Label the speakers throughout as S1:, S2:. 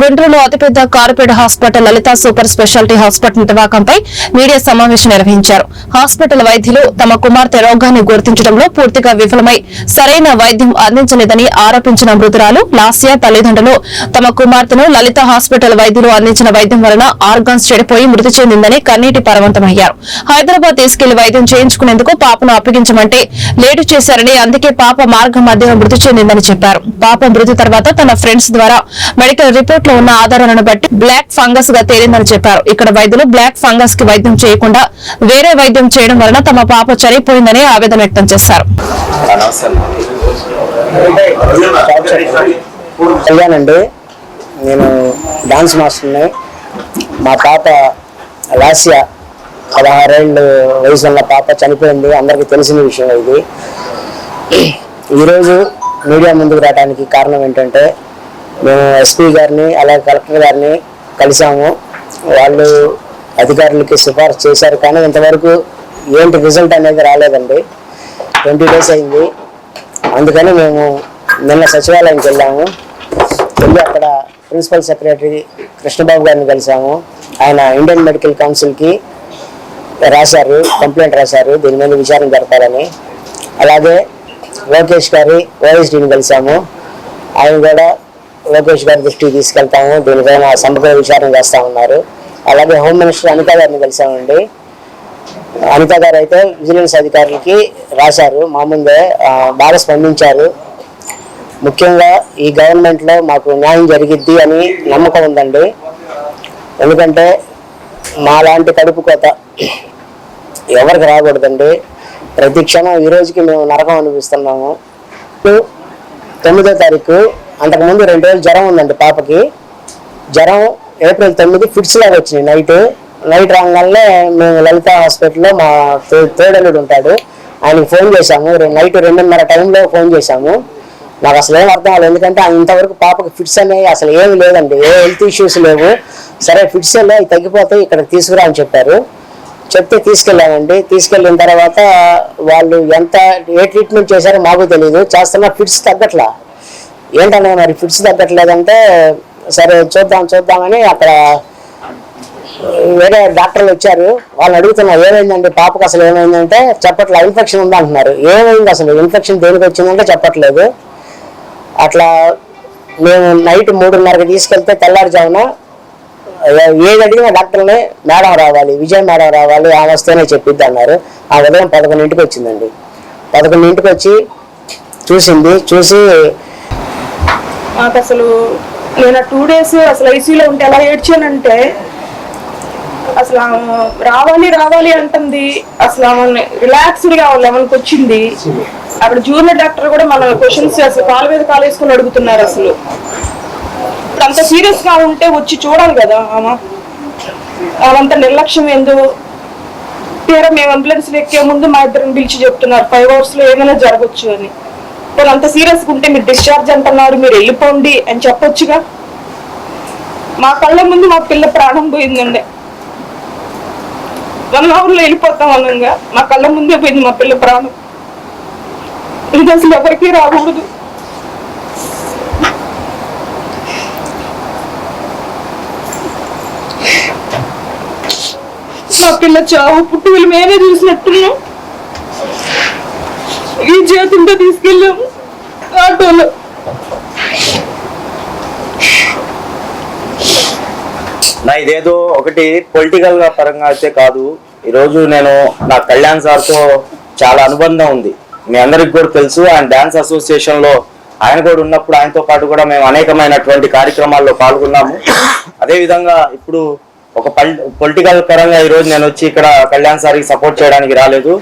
S1: గుంటూరులో అతిపెద్ద corporate hospital Lalitha super speciality hospital నిర్వాహకంపై media సమావేశం నిర్వహించారు. హాస్పిటల్ వైద్యులు తమ కుమార్తె రోగాన్ని గుర్తించడంలో పూర్తిగా విఫలమై సరైన వైద్యం అందించలేదని ఆరోపించిన మృతురాలు లాస్యా తల్లిదండ్రులు. తమ కుమార్తెను లలిత హాస్పిటల్ వైద్యులు అందించిన వైద్యం వలన ఆర్గాన్స్ చెడిపోయి మృతి చెందిందని కన్నీటి పరవంతమయ్యారు. హైదరాబాద్ తీసుకెళ్ళి వైద్యం చేయించుకునేందుకు పాపను అప్పగించమంటే లేటు చేశారని అందుకే పాప మార్గం మధ్యలో మృతి చెందిందని చెప్పారు. పాప మృతి తర్వాత తన ఫ్రెండ్స్ ద్వారా మెడికల్ రిపోర్ట్ అందుబాటులో ఉన్న ఆధారాలను బట్టి బ్లాక్ ఫంగస్గా తేలిందని చెప్పారు. ఇక్కడ వైద్యులు బ్లాక్ ఫంగస్కి వైద్యం చేయకుండా వేరే వైద్యం చేయడం వలన తమ పాప చనిపోయిందని ఆవేదన వ్యక్తం చేశారు.
S2: అయ్యానండి నేను డాన్స్ మాస్టర్ని. మా పాప లాస్య పదహారేళ్ళు వయసు ఉన్న పాప చనిపోయింది. అందరికీ తెలిసిన విషయం ఇది. ఈరోజు మీడియా ముందుకు రావడానికి కారణం ఏంటంటే మేము ఎస్పీ గారిని అలాగే కలెక్టర్ గారిని కలిసాము వాళ్ళు అధికారులకి సిఫార్సు చేశారు. కానీ ఇంతవరకు ఏంటి రిజల్ట్ అనేది రాలేదండి. ట్వంటీ డేస్ అయింది. అందుకని మేము నిన్న సచివాలయంకి వెళ్ళాము. వెళ్ళి అక్కడ ప్రిన్సిపల్ సెక్రటరీ కృష్ణబాబు గారిని కలిసాము ఆయన ఇండియన్ మెడికల్ కౌన్సిల్కి రాశారు కంప్లైంట్ రాశారు. దీని మీద విచారణ జరపాలని. అలాగే లోకేష్ గారి ఓఎస్డీని కలిసాము ఆయన కూడా లోకేష్ గారి దృష్టికి తీసుకెళ్తాము. దీనిపైన సమగ్ర విచారణ చేస్తా ఉన్నారు. అలాగే హోమ్ మినిస్టర్ అనిత గారిని కలిసామండి అనిత గారు అయితే విజిలెన్స్ అధికారులకి రాశారు. మా ముందే బాగా స్పందించారు. ముఖ్యంగా ఈ గవర్నమెంట్లో మాకు న్యాయం జరిగిద్ది అని నమ్మకం ఉందండి. ఎందుకంటే మా లాంటి కడుపు కోత ఎవరికి రాకూడదండి. ప్రతి క్షణం ఈ రోజుకి మేము నరకం అనిపిస్తున్నాము తొమ్మిదో తారీఖు అంతకుముందు రెండు రోజులు జ్వరం ఉందండి పాపకి. జ్వరం ఏప్రిల్ తొమ్మిది ఫిట్స్ లాగా వచ్చినాయి నైట్ నైట్ రాగానే మేము లలిత హాస్పిటల్లో మా తోడలుడు ఉంటాడు. ఆయనకి ఫోన్ చేశాము. నైట్ రెండున్నర టైంలో ఫోన్ చేశాము. నాకు అసలు ఏం అర్థం కాలేదు. ఎందుకంటే ఇంతవరకు పాపకి ఫిట్స్ అనేవి అసలు ఏమి లేదండి. ఏ హెల్త్ ఇష్యూస్ లేవు. సరే ఫిట్స్ అవి తగ్గిపోతాయి ఇక్కడ తీసుకురా అని చెప్పారు. చెప్తే తీసుకెళ్ళామండి. తీసుకెళ్ళిన తర్వాత వాళ్ళు ఎంత ఏ ట్రీట్మెంట్ చేశారో మాకు తెలియదు చేస్తున్న ఫిట్స్ తగ్గట్లా. ఏంటన్నా మరి ఫిట్స్ తగ్గట్లేదంటే సరే చూద్దాం చూద్దామని అక్కడ వేరే డాక్టర్లు వచ్చారు. వాళ్ళు అడుగుతున్నారు ఏమైందండి? పాపకు అసలు ఏమైందంటే చెప్పట్లే ఇన్ఫెక్షన్ ఉంది? అంటున్నారు. ఏమైంది అసలు? ఇన్ఫెక్షన్ దేనికి వచ్చిందంటే చెప్పట్లేదు. అట్లా మేము నైట్ మూడున్నరకి తీసుకెళ్తే తెల్లారుజామున ఏ- ఏది అడిగినా డాక్టర్ని మేడం రావాలి విజయ్ మేడం రావాలి ఆమె వస్తేనే చెప్పిద్ది అన్నారు. ఆ ఉదయం పదకొండింటికి వచ్చిందండి. పదకొండింటికి వచ్చి చూసింది చూసి
S3: నాకు అసలు నేను టూ డేస్ అసలు ఐసీలో ఉంటే ఎలా ఏడ్చానంటే అసలు రావాలి రావాలి అంటుంది. అసలు ఆమె రిలాక్స్డ్గా లెవెల్కి వచ్చింది. అక్కడ జూనియర్ డాక్టర్ కూడా మన క్వశ్చన్స్ అసలు కాలు మీద కాలు వేసుకొని అడుగుతున్నారు అసలు. ఇప్పుడు అంత సీరియస్గా ఉంటే వచ్చి చూడాలి కదా ఆమె. ఆమంత నిర్లక్ష్యం ఎందు. తీరా మేము అంబులెన్స్ ఎక్కే ముందు మా ఇద్దరిని పిలిచి చెప్తున్నారు. ఫైవ్ అవర్స్లో ఏమైనా జరగచ్చు అని. వాళ్ళు అంత సీరియస్ ఉంటే మీరు డిశ్చార్జ్ అంటున్నారు మీరు వెళ్ళిపోండి అని చెప్పొచ్చుగా? మా కళ్ళ ముందు మా పిల్ల ప్రాణం పోయిందండి. వన్ అవర్లో వెళ్ళిపోతాం అనంగా మా కళ్ళ ముందే పోయింది మా పిల్ల ప్రాణం. ఇది అసలు ఎవరికి రాకూడదు. మా పిల్ల చావు పుట్టుకలు మేమే చూసినట్టున్నాం. ఈ తీసుకెళ్ళాము ఆటోలో.
S4: నా ఇదేదో ఒకటి పొలిటికల్గా పరంగా అయితే కాదు. ఈరోజు నేను నా కళ్యాణ్ సార్తో చాలా అనుబంధం ఉంది. మీ అందరికి కూడా తెలుసు ఆయన డాన్స్ అసోసియేషన్లో ఆయన కూడా ఉన్నప్పుడు ఆయనతో పాటు కూడా మేము అనేకమైనటువంటి కార్యక్రమాల్లో పాల్గొన్నాము. అదే విధంగా ఇప్పుడు ఒక పొలిటికల్ పరంగా ఈరోజు నేను వచ్చి ఇక్కడ కళ్యాణ్ సార్కి సపోర్ట్ చేయడానికి రాలేదు.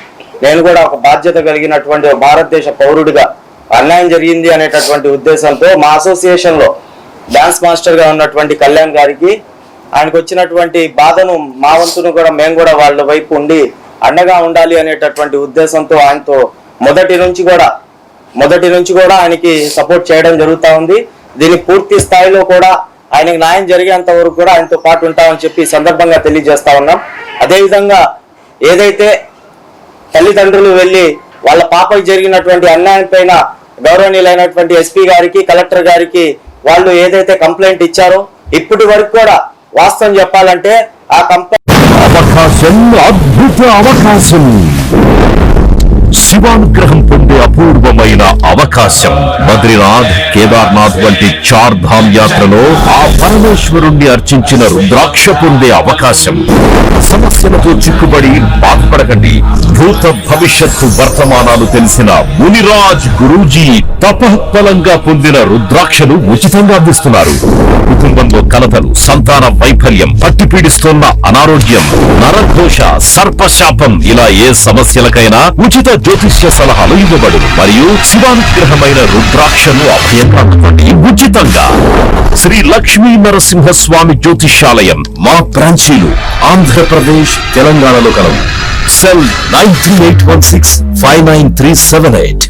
S4: నేను కూడా ఒక బాధ్యత కలిగినటువంటి భారతదేశ పౌరుడిగా అన్యాయం జరిగింది అనేటటువంటి ఉద్దేశంతో మా అసోసియేషన్లో డాన్స్ మాస్టర్గా ఉన్నటువంటి కళ్యాణ్ గారికి ఆయనకు వచ్చినటువంటి బాధను మా వంతును కూడా మేము కూడా వాళ్ళ వైపు ఉండి అండగా ఉండాలి అనేటటువంటి ఉద్దేశంతో ఆయనతో మొదటి నుంచి కూడా మొదటి నుంచి కూడా ఆయనకి సపోర్ట్ చేయడం జరుగుతూ ఉంది. దీని పూర్తి స్థాయిలో కూడా ఆయనకి న్యాయం జరిగేంత వరకు కూడా ఆయనతో పాటు ఉంటామని చెప్పి సందర్భంగా తెలియజేస్తా ఉన్నాం. అదేవిధంగా ఏదైతే తల్లిదండ్రులు వెళ్ళి వాళ్ళ పాపకి జరిగినటువంటి అన్యాయం పైన గౌరవనీయులైనటువంటి ఎస్పీ గారికి కలెక్టర్ గారికి వాళ్ళు ఏదైతే కంప్లైంట్ ఇచ్చారో ఇప్పటి వరకు కూడా వాస్తవం చెప్పాలంటే ఆ కంప్లైంట్
S5: అవకాశం అద్భుత అవకాశం. శివానుగ్రహం పొందే అపూర్వమైన అవకాశం. బద్రీనాథ్ కేదార్నాథ్ వంటి చార్ ధామ్ యాత్రలో ఆ పరమేశ్వరుణ్ణి అర్చించిన రుద్రాక్ష పొందే అవకాశం. సమస్యలతో చిక్కుబడి బాధపడకండి. భూత భవిష్యత్తు వర్తమానాలు తెలిసిన మునిరాజ్ గురూజీ తపఃఫలంగా పొందిన రుద్రాక్షలు ఉచితంగా అందిస్తున్నారు. కుటుంబ కలతలు సంతాన వైఫల్యం పట్టి పీడిస్తున్న అనారోగ్యం నరఘోష సర్పశాపం ఇలా ఏ సమస్యలకైనా ఉచిత జ్యోతిష్య సలహాలు ఇవ్వబడు మరియు శివానుగ్రహమైన రుద్రాక్షను అభయంగా ఉచితంగా శ్రీ లక్ష్మీ నరసింహస్వామి జ్యోతిష్యాలయం మా బ్రాంచీలు ఆంధ్రప్రదేశ్ తెలంగాణలో కలవు. Cell nine three eight one six five nine three seven eight.